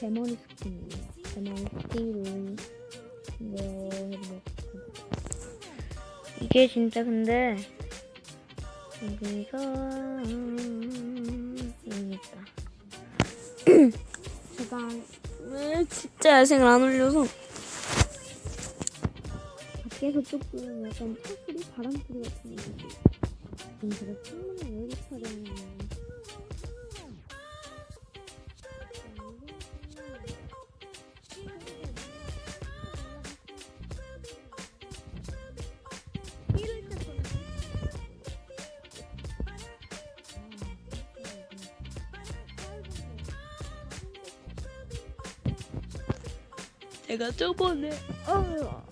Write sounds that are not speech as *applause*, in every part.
대머리 스킨이에요. 대머리 스킨을 이거 해보고 이게 진짜 근데 여기서 여기 있다. *clears throat* 제가 왜 진짜 야생을 안 올려서 밖에서 조금 약간 차소리, 바람 소리 같은 거. 지금 제가 창문을 왜 이렇게 촬 내가 저번에 어.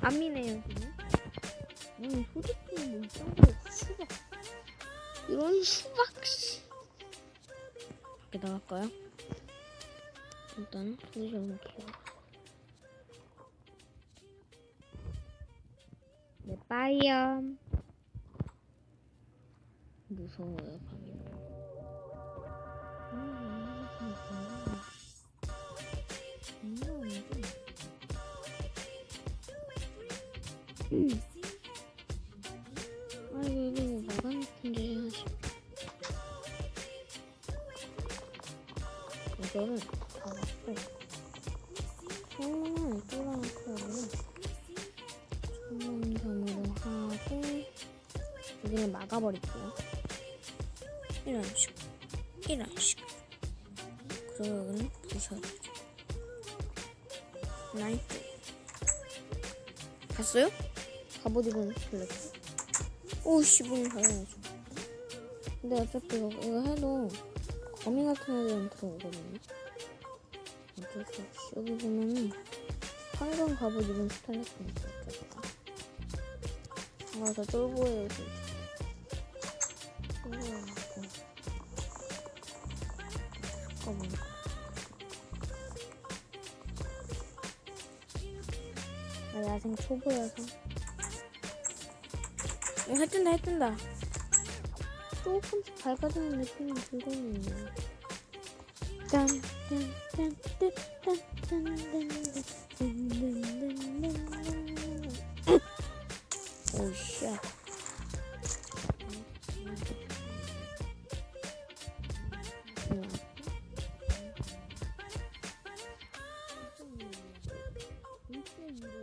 안 미네요 지금. 음, 소리끼리 뭐 이상한 거 수박. 이런 수박. 나갈까요? 일단 소리 좀 볼게요. 네 빠이요. 무서워요 방이. 아 이거를 다 넣고 창문을 뚫어놓고 창문점으로 하고 여기를 막아버릴게요. 이런 식으로 이런 식으로 그리고 여기는 부셔주죠. 나이스. 봤어요? 입은 블랙. 오씨 닫아야죠. 근데 어차피 이거 해도 거미 같은 애들은 들어오거든요. 어쩔 수 없이 여기 보면은 황금 갑옷 입은 스타일리스트 있어요. 아, 저 쫄보예요, 진짜. 쫄보여갖고. 잠깐만. 아, 야생 초보여서. 어, 해뜬다, 해뜬다. 조금씩 밝아지는 느낌이 들고는 있네요. 짠, 짠, 짠, 뜻, 짠, 짠, 짠, 짠, 짠, 짠, 오, 샤. Thank you.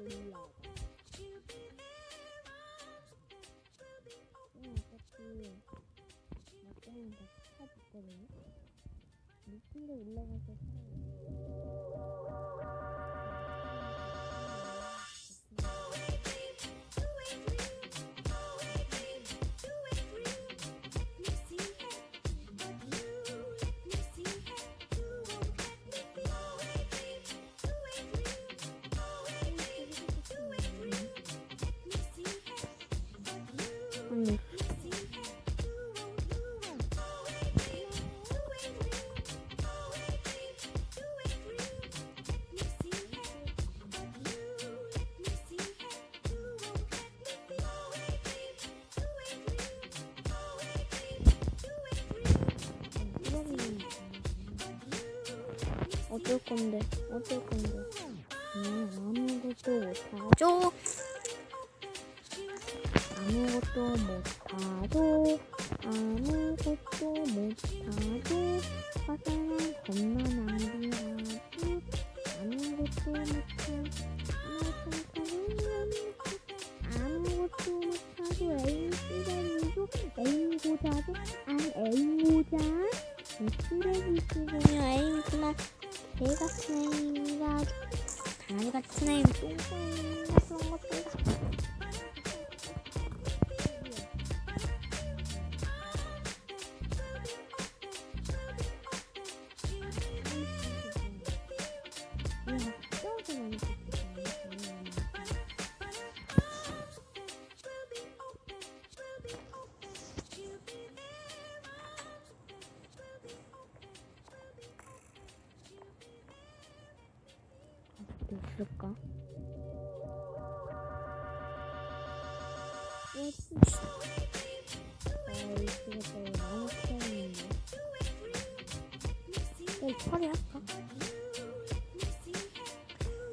층도 올라가서 응. 어쩔 건데? 어쩔 건데? 음, 아무것도 못하죠 아무것도 못하죠 아무것도 못하죠 화장은 겁나 낭비하죠 아무것도 못하죠 아무것도 못하죠 에임 쓰레기죠 에임 고자죠 안 에임 고자. 쓰레기 에임 그만 배가 트나입니다. 다리가 트나임 쫑쫑 쫑쫑 쫑쫑 처리 할까?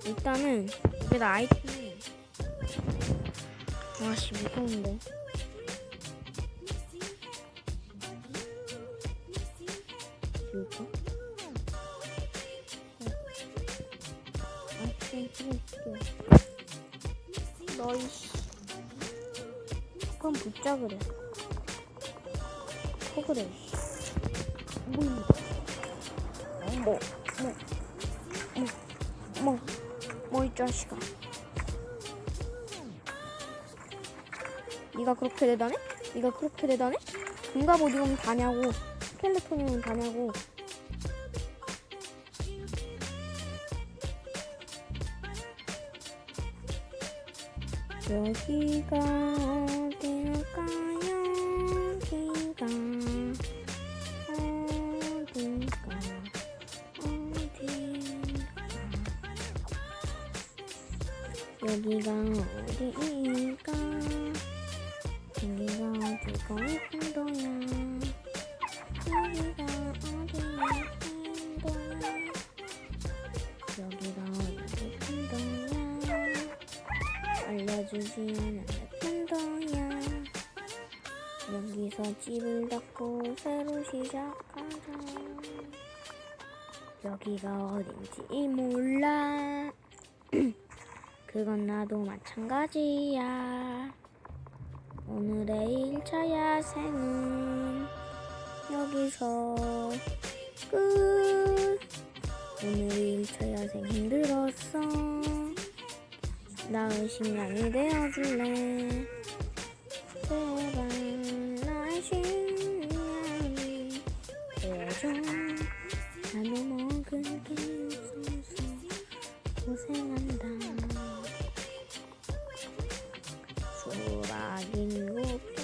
일단은 여기다 아이템. 와씨 무서운데. 지울까? 아이템 찍어줄게. 너이 붙자 그래. 터 그래. 뭐, 뭐, 뭐, 뭐, 뭐, 뭐, 이 자식아. 네가 그렇게 대단해? 네가 그렇게 대단해? 금갑 옷 입으면 다냐고. 스켈레톤이면 다냐고. 여기가 어딜까요? 여기가 어딜까? 어딜까? 여기가 어디일까? 여기가 어디가 한도야? 여기가 않은 판도야 여기서 집을 닫고 새로 시작하자. 여기가 어딘지 몰라. *clears throat* 그건 나도 마찬가지야. 오늘의 1차 야생은. 여기서 끝. 오늘 1차 야생 힘들었어 나의 식량이 되어줄래? 제발 나의 식량이 되어줘 나도 먹을 게 없어서 고생한다. 일곱 개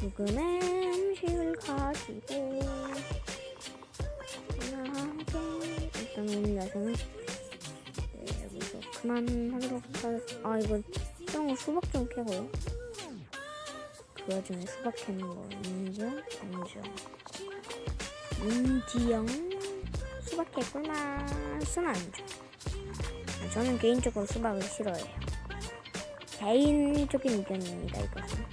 조금의 음식을 가지고 나게 일단 네, 여기서 하겠습니다. 아 이거 형 수박 좀 캐고요. 그 와중에 수박 캐는 거 인정? 인정. 인지영 수박 캐 꿀맛은 아니죠. 아, 저는 개인적으로 수박을 싫어해요. 개인적인 의견입니다 이것은.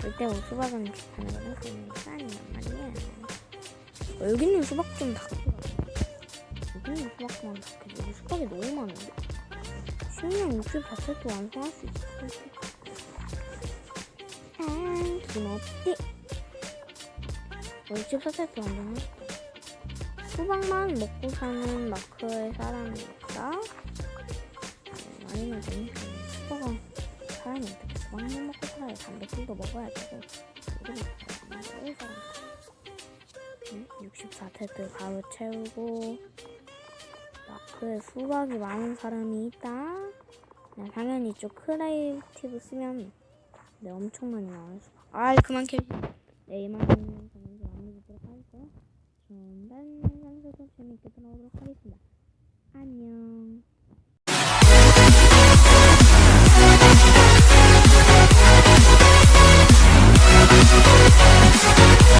절대 뭐 수박은 비판을 하는 건 아니란 말이에요. 어, 여기 있는 수박 좀 닦으라. 여기 있는 수박만 닦으라. 여기 수박이 너무 많은데? 식량 64세트 완성할 수 있어. 아, 김어띠. 64세트 완성했어. 수박만 먹고 사는 마크의 사람이 있다? 음, 아니면 재밌어. 수박은 사람이 어떻게 수박만 먹고 살아야 단백질도 먹어야 되고. 있어. 왜 사람 64테트 바로 채우고 마크에 수박이 많은 사람이 있다. 아, 당연히 이쪽 크라이티브 쓰면 네, 엄청 많이 나와요. 아 그만 캐. 네, 이만큼 저는 마무리하도록 하겠고요. 전반 상세도 재밌게 들어오도록 하겠습니다. 안녕.